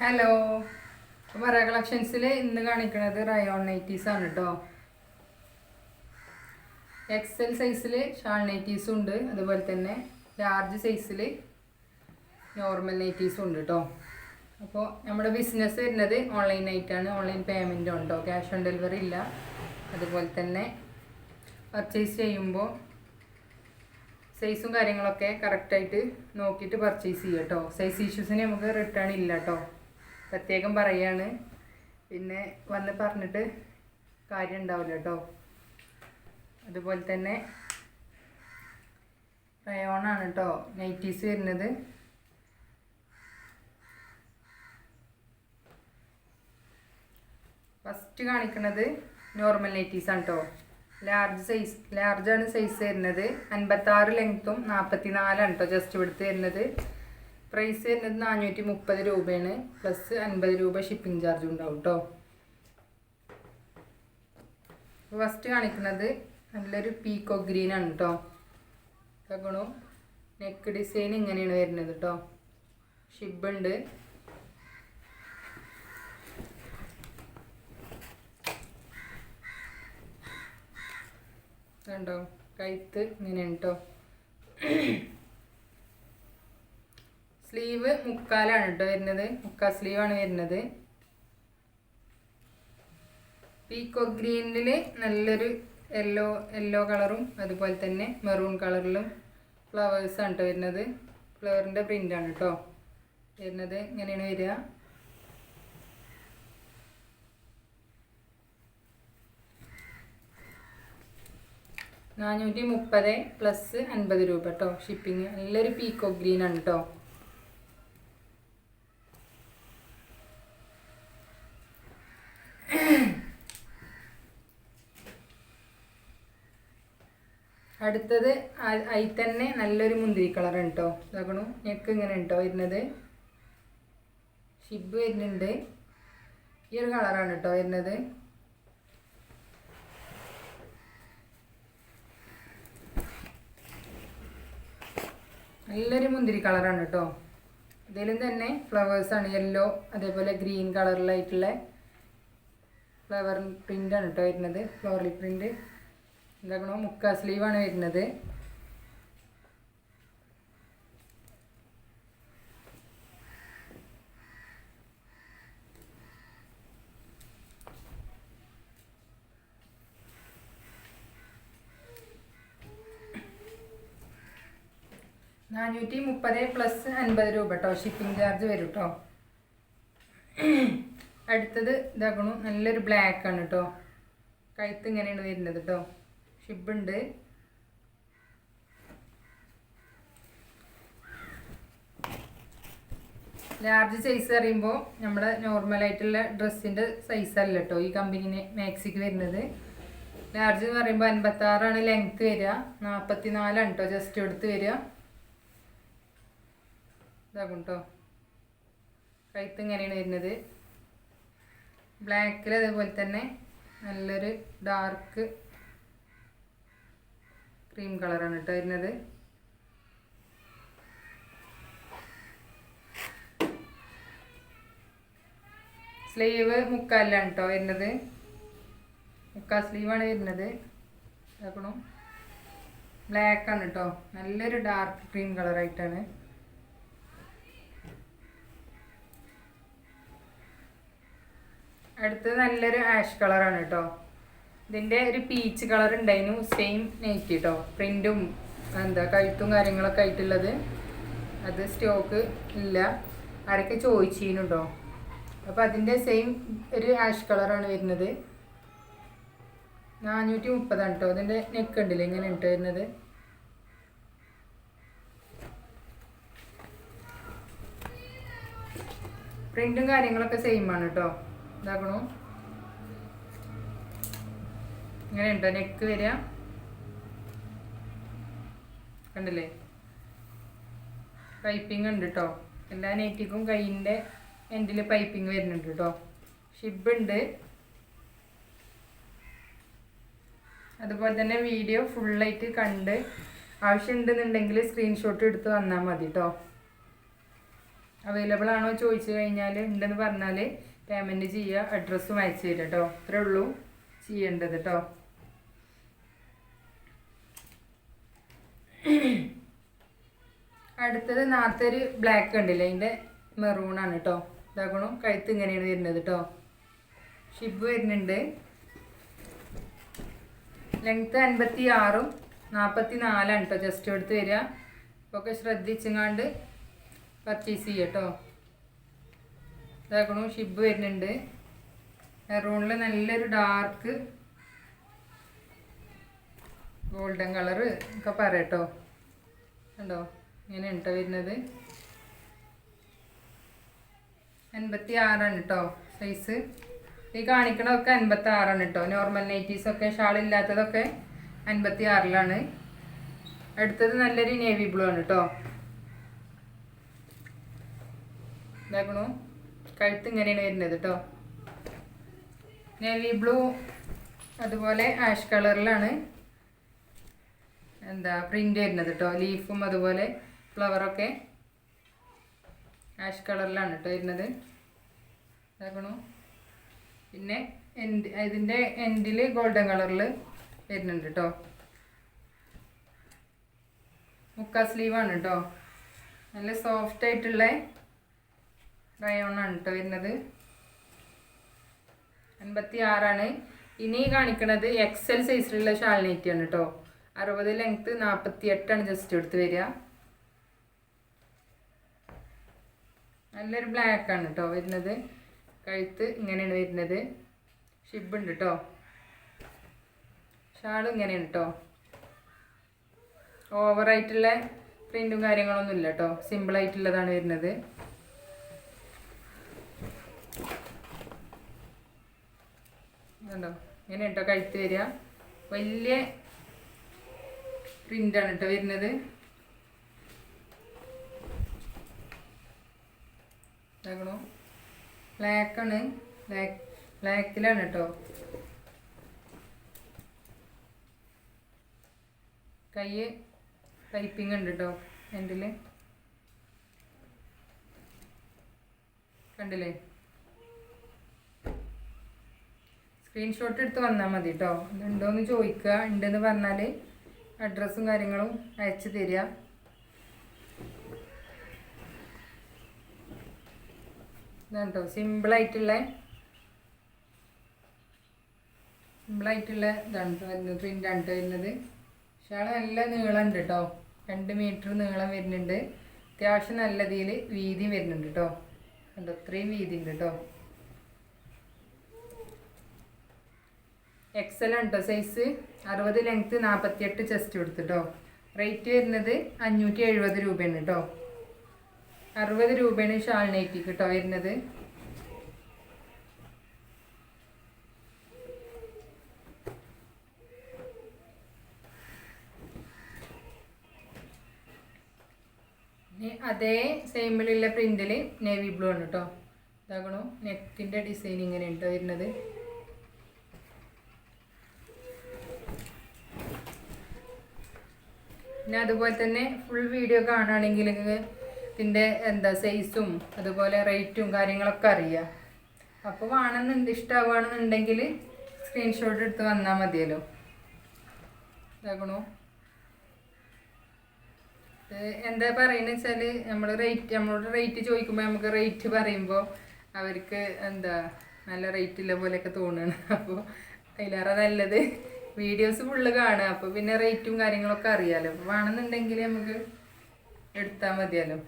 Hello വര കളക്ഷൻസിൽ ഇന്ന് കാണിക്കുന്നത് റയോൺ നൈറ്റീസ് ആണ് കേട്ടോ എക്സൽ സൈസിൽ ഷാൾ നൈറ്റീസും ഉണ്ട്. അതുപോലെ തന്നെ ലാർജ് സൈസിൽ നോർമൽ നൈറ്റീസും ഉണ്ട് കേട്ടോ അപ്പോൾ നമ്മുടെ ബിസിനസ് വരുന്നത് ഓൺലൈൻ ആയിട്ടാണ് ഓൺലൈൻ പേയ്മെന്റും ഉണ്ടോ. ക്യാഷ് ഓൺ ഡെലിവറി ഇല്ല. അതുപോലെ തന്നെ പർച്ചേസ് ചെയ്യുമ്പോൾ സൈസും കാര്യങ്ങളൊക്കെ കറക്റ്റായിട്ട് നോക്കിയിട്ട് പർച്ചേസ് ചെയ്യാം കേട്ടോ സൈസ് ഇഷ്യൂസിന് നമുക്ക് റിട്ടേൺ ഇല്ല കേട്ടോ പ്രത്യേകം പറയാണ്. പിന്നെ വന്ന് പറഞ്ഞിട്ട് കാര്യം ഉണ്ടാവില്ല കേട്ടോ അതുപോലെ തന്നെ റയോണാണ് കേട്ടോ നൈറ്റീസ് വരുന്നത്. ഫസ്റ്റ് കാണിക്കുന്നത് നോർമൽ നൈറ്റീസ് ആണ് കേട്ടോ ലാർജ് സൈസ് ലാർജാണ് സൈസ് വരുന്നത്. അൻപത്താറ് ലെങ്ത്തും നാൽപ്പത്തി നാലാണ് കേട്ടോ ജസ്റ്റ് ഇവിടുത്തെ വരുന്നത്. പ്രൈസ് വരുന്നത് നാനൂറ്റി മുപ്പത് രൂപയാണ്. പ്ലസ് അൻപത് രൂപ ഷിപ്പിംഗ് ചാർജ് ഉണ്ടാവും കേട്ടോ ഫസ്റ്റ് കാണിക്കുന്നത് നല്ലൊരു പീക്കോ ഗ്രീൻ ആണ് കേട്ടോ ഗുണം നെക്ക് ഡിസൈൻ ഇങ്ങനെയാണ് വരുന്നത് കേട്ടോ ഷിബുണ്ട് കണ്ടോ കഴുത്ത് ഇങ്ങനെയാണ് കേട്ടോ സ്ലീവ് മുക്കാലാണ് കേട്ടോ വരുന്നത്. മുക്കാൽ സ്ലീവാണ് വരുന്നത്. പീക്കോ ഗ്രീനിൽ നല്ലൊരു യെല്ലോ യെല്ലോ കളറും അതുപോലെ തന്നെ മെറൂൺ കളറിലും ഫ്ലവേഴ്സാണ് കേട്ടോ വരുന്നത്. ഫ്ലവറിന്റെ പ്രിന്റാണ് കേട്ടോ വരുന്നത്. ഇങ്ങനെയാണ് വരിക. നാനൂറ്റി മുപ്പത് പ്ലസ് അൻപത് രൂപ കേട്ടോ ഷിപ്പിംഗ് നല്ലൊരു പീക്കോ ഗ്രീൻ ആണ് കേട്ടോ അടുത്തത് അതിൽ തന്നെ നല്ലൊരു മുന്തിരി കളറാണ് കേട്ടോ ഇതാക്കണു. നെക്ക് ഇങ്ങനെ കേട്ടോ വരുന്നത്? ഷിബ് വരുന്നുണ്ട്. ഈ ഒരു കളറാണ് കേട്ടോ വരുന്നത്. നല്ലൊരു മുന്തിരി കളറാണ് കേട്ടോ ഇതിലും തന്നെ ഫ്ലവേഴ്സാണ് യെല്ലോ അതേപോലെ ഗ്രീൻ കളറിലായിട്ടുള്ള ഫ്ലവർ പ്രിന്റാണ് കേട്ടോ വരുന്നത്. ഫ്ലോറൽ പ്രിന്റ് എന്താക്കണോ മുക്കാ സ്ലീവാണ് വരുന്നത്. നാനൂറ്റി മുപ്പത് പ്ലസ് അൻപത് രൂപ കേട്ടോ ഷിപ്പിംഗ് ചാർജ് വരും കേട്ടോ അടുത്തത് ഇതാക്കണു. നല്ലൊരു ബ്ലാക്ക് ആണ് കേട്ടോ കഴുത്ത് ഇങ്ങനെയാണ് വരുന്നത് കേട്ടോ ഷിബുണ്ട് ലാർജ് സൈസ് പറയുമ്പോൾ നമ്മുടെ നോർമലായിട്ടുള്ള ഡ്രസ്സിന്റെ സൈസ് അല്ല കേട്ടോ ഈ കമ്പനി മാക്സിക്ക് വരുന്നത്. ലാർജ് എന്ന് പറയുമ്പോൾ അൻപത്താറാണ് ലെങ്ത്ത് വരിക നാൽപ്പത്തി നാലാണ് കേട്ടോ ജസ്റ്റ് എടുത്ത് വരിക ഇതാകും കേട്ടോ കഴുത്ത് ഇങ്ങനെയാണ് വരുന്നത്. ബ്ലാക്കിൽ അതേപോലെ തന്നെ നല്ലൊരു ഡാർക്ക് ക്രീം കളറാണ് കേട്ടോ വരുന്നത്. സ്ലീവ് മുക്കാലാണ് കേട്ടോ വരുന്നത്. മുക്കാൽ സ്ലീവാണ് വരുന്നത്. ഇതാക്കണം. ബ്ലാക്ക് ആണ് കേട്ടോ നല്ലൊരു ഡാർക്ക് ക്രീം കളറായിട്ടാണ് അടുത്തത് നല്ലൊരു ആഷ് കളറാണ് കേട്ടോ ഇതിന്റെ ഒരു പീച്ച് കളർ ഉണ്ടായിരുന്നു. സെയിം നെയ്റ്റ് കേട്ടോ പ്രിന്റും എന്താ കഴുത്തും കാര്യങ്ങളൊക്കെ ആയിട്ടുള്ളത്. അത് സ്റ്റോക്ക് ഇല്ല. ആരൊക്കെ ചോദിച്ചിരുന്നു കേട്ടോ അപ്പോൾ സെയിം ഒരു ആഷ് കളറാണ് വരുന്നത്. നാനൂറ്റി മുപ്പതാണ് കേട്ടോ അതിന്റെ നെക്ക് ഉണ്ടല്ലേ ഇങ്ങനെ ഇട്ട് വരുന്നത്. പ്രിന്റും കാര്യങ്ങളൊക്കെ സെയിം ആണ് കേട്ടോ ഇതാക്കണു. ഇങ്ങനെ നെക്ക് വരിക. കണ്ടില്ലേ? പൈപ്പിംഗ് ഉണ്ട് കേട്ടോ എല്ലാ നെറ്റിക്കും കൈയിന്റെ എൻഡിൽ പൈപ്പിംഗ് വരുന്നുണ്ട് കേട്ടോ ഷിബ് ഉണ്ട്. അതുപോലെ തന്നെ വീഡിയോ ഫുള്ളായിട്ട് കണ്ട് ആവശ്യമുണ്ടെന്നുണ്ടെങ്കിൽ സ്ക്രീൻഷോട്ട് എടുത്ത് വന്നാൽ മതി കേട്ടോ അവൈലബിൾ ആണോ ചോദിച്ചു കഴിഞ്ഞാൽ ഉണ്ടെന്ന് പറഞ്ഞാൽ പേയ്മെന്റ് ചെയ്യുക അഡ്രസ്സും അയച്ചു തരാം കേട്ടോ അത്രേ ഉള്ളൂ. ചെയ്യേണ്ടത് കേട്ടോ അടുത്തത് നാത്തൊരു ഒരു ബ്ലാക്ക് കണ്ടില്ലേ? അതിന്റെ മെറൂൺ ആണ് കേട്ടോ ഇതാക്കണം. കഴുത്ത് ഇങ്ങനെയാണ് വരുന്നത് കേട്ടോ ഷിബ് വരുന്നുണ്ട്. ലെങ്ത്ത് അൻപത്തി ആറും നാൽപ്പത്തി നാലാണ് കേട്ടോ ജസ്റ്റ് എടുത്ത് വരിക. ഒക്കെ ശ്രദ്ധിച്ചങ്ങാണ്ട് പർച്ചേസ് ചെയ്യാം കേട്ടോ ഇതാക്കണു. ഷിബ് വരുന്നുണ്ട്. മെറൂണിൽ നല്ലൊരു ഡാർക്ക് ഗോൾഡൻ കളറ് ഒക്കെ പറയട്ടോ. കണ്ടോ? ഇങ്ങനെ ഉണ്ടോ വരുന്നത്. അൻപത്തി ആറാണ് കേട്ടോ സൈസ് ഈ കാണിക്കണതൊക്കെ അൻപത്തി ആറാണ് കേട്ടോ നോർമൽ നൈറ്റീസൊക്കെ ഷാളില്ലാത്തതൊക്കെ അൻപത്തി ആറിലാണ് അടുത്തത് നല്ലൊരു നേവി ബ്ലൂ ആണ് കേട്ടോ ഇതാക്കണു. കഴുത്ത് ഇങ്ങനെയാണ് വരുന്നത് കേട്ടോ നേവി ബ്ലൂ അതുപോലെ ആഷ് കളറിലാണ് എന്താ പ്രിന്റ് വരുന്നത് കേട്ടോ ലീഫും അതുപോലെ ഫ്ലവറൊക്കെ ആഷ് കളറിലാണ് കേട്ടോ വരുന്നത്. ഇതാക്കണു. പിന്നെ എൻഡ് ഇതിന്റെ എൻഡിൽ ഗോൾഡൻ കളറിൽ വരുന്നുണ്ട് കേട്ടോ മുക്കാ സ്ലീവാണ് കേട്ടോ നല്ല സോഫ്റ്റ് ആയിട്ടുള്ള റയോൺ ആണ് കേട്ടോ വരുന്നത്. അൻപത്തി ആറാണ് ഇനി കാണിക്കുന്നത് എക്സൽ സൈസിലുള്ള ഷാൾ ആണ് കേട്ടോ അറുപത് ലെങ്ത്ത് നാൽപ്പത്തി എട്ടാണ് ജസ്റ്റ് എടുത്ത് വരിക. നല്ലൊരു ബ്ലാക്ക് ആണ് കേട്ടോ വരുന്നത്. കഴുത്ത് ഇങ്ങനെയാണ് വരുന്നത്. ഷിബ് ഉണ്ട് കേട്ടോ ഷാൾ ഇങ്ങനെയാണ് കേട്ടോ ഓവറായിട്ടുള്ള പ്രിന്റും കാര്യങ്ങളൊന്നും ഇല്ല കേട്ടോ സിമ്പിളായിട്ടുള്ളതാണ് വരുന്നത്. കണ്ടോ ഇങ്ങനെ കേട്ടോ കഴുത്ത് വരിക? വലിയ പ്രിന്റാണ് കേട്ടോ വരുന്നത്. ഇതാക്കണോ? ബ്ലാക്കാണ് ബ്ലാക്ക് ബ്ലാക്കിലാണ് കേട്ടോ കൈ പൈപ്പിംഗ് ഉണ്ട് കേട്ടോ എൻഡിൽ കണ്ടില്ലേ? സ്ക്രീൻഷോട്ട് എടുത്ത് വന്നാൽ മതി കേട്ടോ ഇതുണ്ടോയെന്ന് ചോദിക്കുക ഉണ്ടെന്ന് പറഞ്ഞാൽ അഡ്രസ്സും കാര്യങ്ങളും അയച്ചു തരിക ഇതാണ് കേട്ടോ സിമ്പിളായിട്ടുള്ള സിമ്പിളായിട്ടുള്ള ഇതാണ് വരുന്നത്. പ്രിന്റാണ് വരുന്നത്. ഷാൾ നല്ല നീളമുണ്ട് കേട്ടോ രണ്ട് മീറ്റർ നീളം വരുന്നുണ്ട്. അത്യാവശ്യം നല്ല രീതിയിൽ വീതിയും വരുന്നുണ്ട് കേട്ടോ കണ്ടോ? ഇത്രയും വീതി ഉണ്ട് കേട്ടോ എക്സൽ ഉണ്ടോ സൈസ് അറുപത് ലെങ്ത്ത് നാൽപ്പത്തിയെട്ട് ചെസ്റ്റ് കൊടുത്തു കേട്ടോ റേറ്റ് വരുന്നത് അഞ്ഞൂറ്റി എഴുപത് രൂപയാണ് കേട്ടോ അറുപത് രൂപയാണ് ഷാൾ നൈറ്റിക്ക് കേട്ടോ വരുന്നത്. അതേ സെയിമിലുള്ള പ്രിന്റിൽ നേവി ബ്ലൂ ആണ് കേട്ടോ ഇതാകണോ നെക്കിന്റെ ഡിസൈൻ ഇങ്ങനെ കേട്ടോ വരുന്നത്. പിന്നെ അതുപോലെ തന്നെ ഫുൾ വീഡിയോ കാണുകയാണെങ്കിൽ ഇതിന്റെ എന്താ സൈസും അതുപോലെ റേറ്റും കാര്യങ്ങളൊക്കെ അറിയാം. അപ്പോൾ വേണമെന്നുണ്ട് ഇഷ്ടമാവുകയാണെന്നുണ്ടെങ്കിൽ സ്ക്രീൻഷോട്ട് എടുത്ത് വന്നാൽ മതിയല്ലോ. ഇതാക്കണോ. എന്താ പറയുന്നത് വെച്ചാൽ നമ്മൾ റേറ്റ് നമ്മളോട് റേറ്റ് ചോദിക്കുമ്പോൾ നമുക്ക് റേറ്റ് പറയുമ്പോൾ അവർക്ക് എന്താ നല്ല റേറ്റ് ഇല്ല പോലെയൊക്കെ തോന്നുകയാണ്. അപ്പോൾ അതിലേറെ നല്ലത്. വീഡിയോസ് ഫുള്ള് കാണുക. അപ്പോൾ പിന്നെ റേറ്റും കാര്യങ്ങളൊക്കെ അറിയാലോ. വേണമെന്നുണ്ടെങ്കിൽ നമുക്ക് എടുത്താൽ മതിയല്ലോ.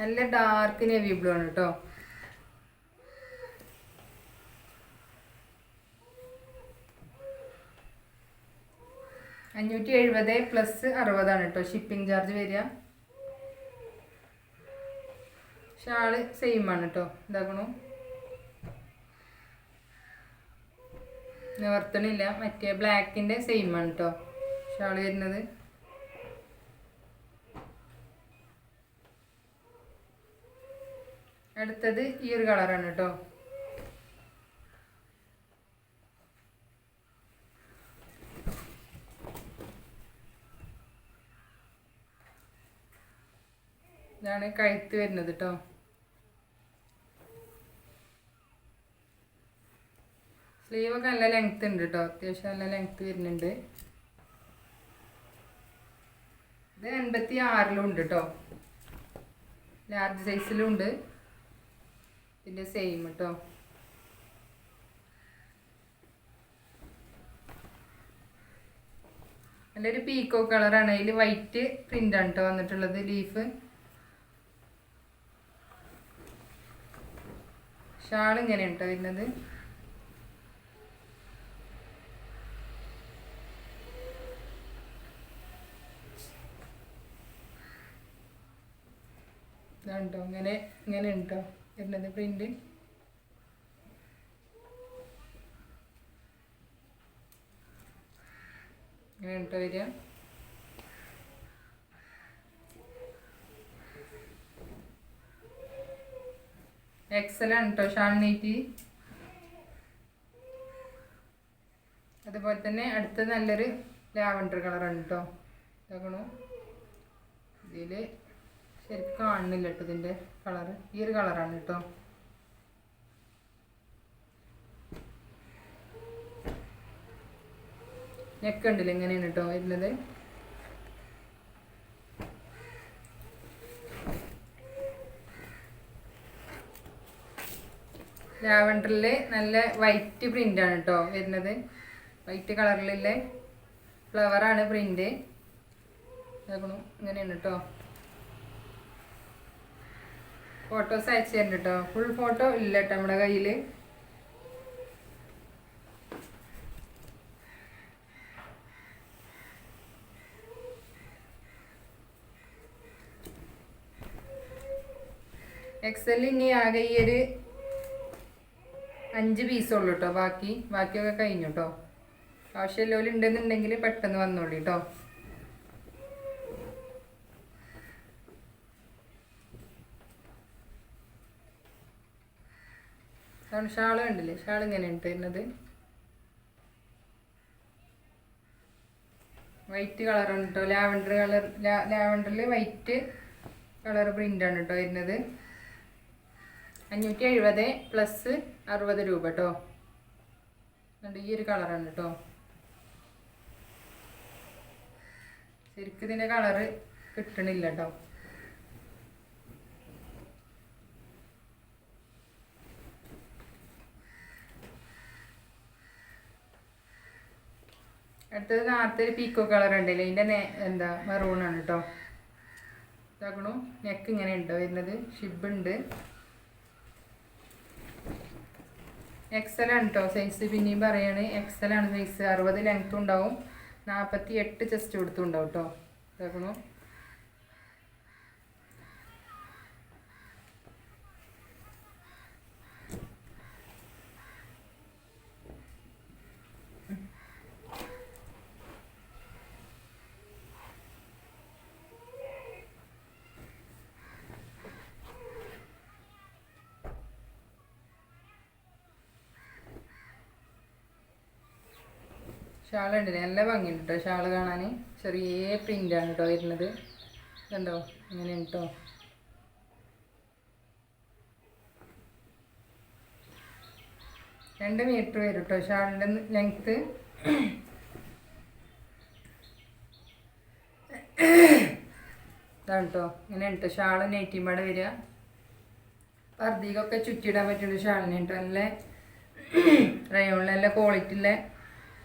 നല്ല ഡാർക്ക് നേവി ബ്ലൂ ആണ് കേട്ടോ അഞ്ഞൂറ്റി എഴുപത് പ്ലസ് അറുപതാണ് കേട്ടോ ഷിപ്പിംഗ് ചാർജ് വരിക. ഷാൾ സെയിം ആണ് കേട്ടോ ഇതാക്കണു നിവർത്തണില്ല. മറ്റേ ബ്ലാക്കിന്റെ സെയിം ആണ് കേട്ടോ ഷാൾ വരുന്നത്. അടുത്തത് ഈ ഒരു കളറാണ് കേട്ടോ ഇതാണ് കഴുത്ത് വരുന്നത് കേട്ടോ സ്ലീവൊക്കെ നല്ല ലെങ്ത് ഉണ്ട് കേട്ടോ അത്യാവശ്യം നല്ല ലെങ്ത് വരുന്നുണ്ട്. ഇത് എൺപത്തി ആറിലും ഉണ്ട് കേട്ടോ ലാർജ് സൈസിലും ഉണ്ട്. ഇതിന്റെ സെയിം കേട്ടോ നല്ലൊരു പീക്കോ കളറാണ് അതിൽ വൈറ്റ് പ്രിന്റാണ് കേട്ടോ വന്നിട്ടുള്ളത് ലീഫ് ഷാൾ ഇങ്ങനെയാണ് കേട്ടോ വരുന്നത്. ഇതാണ് അങ്ങനെ ഇങ്ങനെ ഇങ്ങനെ ഉണ്ടോ? വരുന്നത് പ്രിന്റ് ഇങ്ങനെ ഉണ്ടോ വരിക? എക്സലാണ് അതുപോലെ തന്നെ അടുത്ത നല്ലൊരു ലാവണ്ടർ കളറാണ് കേട്ടോ ഇതാക്കണു. ഇതിൽ ശരിക്കും കാണുന്നില്ല കേട്ടോ ഇതിന്റെ കളറ് ഈ ഒരു കളറാണ് കേട്ടോ നെക്ക് ഉണ്ടല്ലോ ഇങ്ങനെയാണ് കേട്ടോ വരുന്നത്. ലാവണ്ടറിൽ നല്ല വൈറ്റ് പ്രിന്റാണ് കേട്ടോ വരുന്നത്. വൈറ്റ് കളറിലുള്ള ഫ്ലവറാണ് പ്രിന്റ് ഇതാക്കണു ഇങ്ങനെയാണ് കേട്ടോ ഫോട്ടോസ് അയച്ചു തരുന്നുണ്ട് കേട്ടോ ഫുൾ ഫോട്ടോ ഇല്ല കേട്ടോ നമ്മുടെ കയ്യിൽ എക്സൽ ഇനി ആകെ ഈ ഒരു അഞ്ച് പീസുള്ളൂ കേട്ടോ ബാക്കി ബാക്കിയൊക്കെ കഴിഞ്ഞു കേട്ടോ ആവശ്യമുള്ളവർ ഉണ്ടെന്നുണ്ടെങ്കിൽ പെട്ടെന്ന് വന്നോളൂ കേട്ടോ അതാണ് ഷാൾ കണ്ടില്ലേ? ഷാൾ ഇങ്ങനെയാണ് തരുന്നത് വൈറ്റ് കളറാണ് കേട്ടോ ലാവൻഡർ കളർ ലാവൻഡറിൽ വൈറ്റ് കളർ പ്രിന്റാണ് കേട്ടോ വരുന്നത്. അഞ്ഞൂറ്റി എഴുപത് പ്ലസ് അറുപത് രൂപ കേട്ടോ ഈ ഒരു കളറാണ് കേട്ടോ ശരിക്കും ഇതിന്റെ കളറ് കിട്ടണില്ല കേട്ടോ അടുത്തത് നേരത്തെ പീക്കോ കളർ ഉണ്ടല്ലേ. ഇതിന്റെ എന്താ ആണ് കേട്ടോ ഇതാക്കണു. നെക്ക് ഇങ്ങനെ ഉണ്ടോ വരുന്നത്? ഷിബ് ഉണ്ട്. എക്സൽ ആണ് കേട്ടോ സൈസ് പിന്നെയും പറയാണ് എക്സൽ ആണ് സൈസ് അറുപത് ലെങ്ത്തും ഉണ്ടാവും. നാൽപ്പത്തി എട്ട് ചെസ്റ്റ് കൊടുത്തും ഉണ്ടാവും കേട്ടോ ഇതാക്കണു. ഷാൾ ഉണ്ട് നല്ല ഭംഗിയുണ്ട് കേട്ടോ ഷാൾ കാണാൻ ചെറിയ പ്രിന്റാണ് കേട്ടോ വരുന്നത്. കണ്ടോ ഇങ്ങനെ കേട്ടോ രണ്ട് മീറ്റർ വരും കേട്ടോ ഷാളിന്റെ ലെങ്ത്ത്. ഇതാണ് കേട്ടോ ഇങ്ങനെ കേട്ടോ ഷാൾ നെയ്റ്റിമ്പാടെ വരിക. പർദ്ദികൊക്കെ ചുറ്റിയിടാൻ പറ്റുന്ന ഷാളിനെ കേട്ടോ നല്ല റയോണിൽ നല്ല ക്വാളിറ്റി ഉള്ള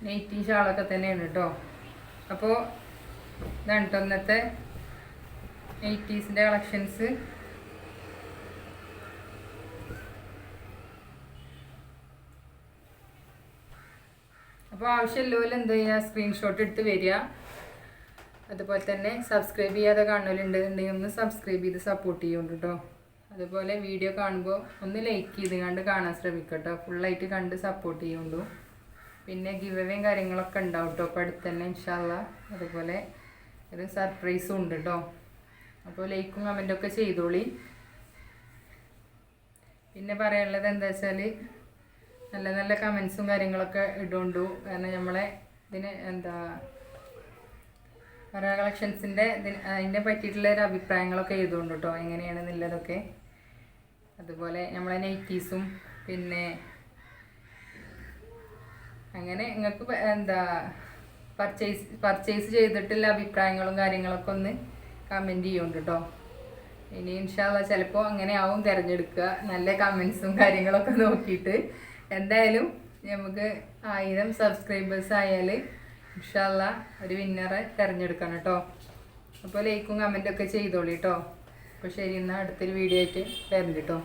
നെയ്റ്റി ഷാളൊക്കെ തന്നെയാണ് കേട്ടോ അപ്പോൾ ഇതാണ് കേട്ടോ ഇന്നത്തെ നെയ്റ്റീസിന്റെ കളക്ഷൻസ് അപ്പോൾ ആവശ്യമുള്ളവർ എന്ത് ചെയ്യുക സ്ക്രീൻഷോട്ട് എടുത്ത് വരിക. അതുപോലെ തന്നെ സബ്സ്ക്രൈബ് ചെയ്യാതെ കാണുന്നവരുണ്ടെന്നുണ്ടെങ്കിൽ ഒന്ന് സബ്സ്ക്രൈബ് ചെയ്ത് സപ്പോർട്ട് ചെയ്യുന്നുണ്ട് കേട്ടോ അതുപോലെ വീഡിയോ കാണുമ്പോൾ ഒന്ന് ലൈക്ക് ചെയ്ത് കണ്ട് കാണാൻ ശ്രമിക്കട്ടോ ഫുള്ളായിട്ട് കണ്ട് സപ്പോർട്ട് ചെയ്യുന്നുണ്ടു. പിന്നെ ഗിവവേയും കാര്യങ്ങളൊക്കെ ഉണ്ടാവും കേട്ടോ അപ്പോൾ അടുത്ത് തന്നെ ഇൻഷാല്ല അതുപോലെ ഒരു സർപ്രൈസും ഉണ്ട് കേട്ടോ അപ്പോൾ ലൈക്കും കമന്റൊക്കെ ചെയ്തോളി. പിന്നെ പറയാനുള്ളത് എന്താ വെച്ചാൽ നല്ല നല്ല കമൻസും കാര്യങ്ങളൊക്കെ ഇടുകൊണ്ടു കാരണം നമ്മളെ ഇതിന് എന്താ വേറെ കളക്ഷൻസിന്റെ അതിനെ പറ്റിയിട്ടുള്ള ഒരു അഭിപ്രായങ്ങളൊക്കെ എഴുതുകൊണ്ട് കേട്ടോ എങ്ങനെയാണെന്നുള്ളതൊക്കെ. അതുപോലെ നമ്മളെ നൈറ്റീസും പിന്നെ അങ്ങനെ നിങ്ങൾക്ക് എന്താ പർച്ചേസ് പർച്ചേസ് ചെയ്തിട്ടുള്ള അഭിപ്രായങ്ങളും കാര്യങ്ങളൊക്കെ ഒന്ന് കമന്റ് ചെയ്യുന്നുണ്ട് കേട്ടോ ഇനി ഇൻഷാല്ല ചിലപ്പോൾ അങ്ങനെ ആവും തിരഞ്ഞെടുക്കുക. നല്ല കമൻസും കാര്യങ്ങളൊക്കെ നോക്കിയിട്ട്. എന്തായാലും നമുക്ക് ആയിരം സബ്സ്ക്രൈബേഴ്സ് ആയാൽ ഇൻഷാല്ല ഒരു വിന്നറെ തിരഞ്ഞെടുക്കണം കേട്ടോ അപ്പോൾ ലൈക്കും കമന്റൊക്കെ ചെയ്തോളി കേട്ടോ അപ്പോൾ ശരി എന്നാൽ അടുത്തൊരു വീഡിയോ ആയിട്ട് തരണ്ട് കേട്ടോ